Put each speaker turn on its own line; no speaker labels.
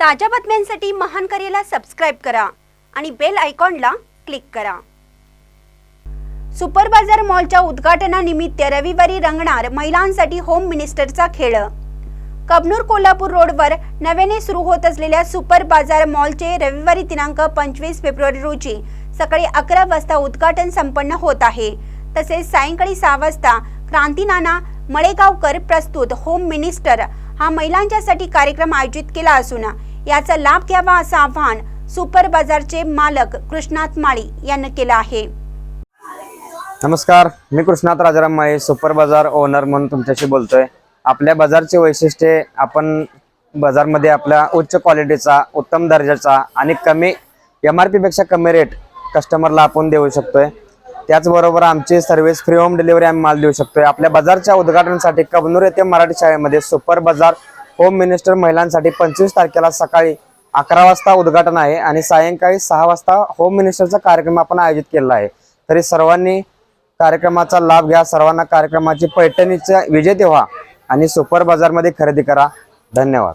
ताज्या बातम्यांसाठी महान करेला सबस्क्राईब करा आणि बेल आयकॉनला क्लिक करा. सुपर बाजार मॉलच्या उद्घाटनानिमित्त रविवारी रंगणार महिलांसाठी होम मिनिस्टरचा खेळ. कबनूर कोल्हापूर रोडवर नव्याने सुरू होत असलेल्या सुपर बाजार मॉलचे रविवारी दिनांक पंचवीस फेब्रुवारी रोजी सकाळी अकरा वाजता उद्घाटन संपन्न होत आहे. तसेच सायंकाळी सहा वाजता क्रांतीनाना मळेगावकर प्रस्तुत होम मिनिस्टर हा महिलांच्यासाठी कार्यक्रम आयोजित केला असून याचा लाभ घ्यावा असं आवाहन सुपर बाजारचे मालक कृष्णात माळी यांनी केलं आहे.
नमस्कार मी कृष्णात राजाराम माळी सुपर बाजार ओनर म्हणून तुमच्याशी बोलतोय. आपल्या बाजारचे वैशिष्ट्ये आपण बाजारमध्ये आपल्या उच्च क्वालिटीचा उत्तम दर्जाचा आणि कमी एम आर पीपेक्षा कमी रेट कस्टमरला आपण देऊ शकतोय. त्याचबरोबर आमची सर्व्हिस फ्री होम डिलिव्हरी आम्ही माल देऊ शकतोय. आपल्या बाजारच्या उद्घाटनासाठी कबनूर येथे मराठी शाळेमध्ये सुपर बाजार होम मिनिस्टर महिलांसाठी पंचवीस तारखेला सकाळी अकरा वाजता उद्घाटन आहे आणि सायंकाळी सहा वाजता होम मिनिस्टरचा कार्यक्रम आपण आयोजित केलेला आहे. तरी सर्वांनी कार्यक्रमाचा लाभ घ्या सर्वांना कार्यक्रमाची पैठणीचा विजेते व्हा आणि सुपर बाजारमध्ये खरेदी करा. धन्यवाद.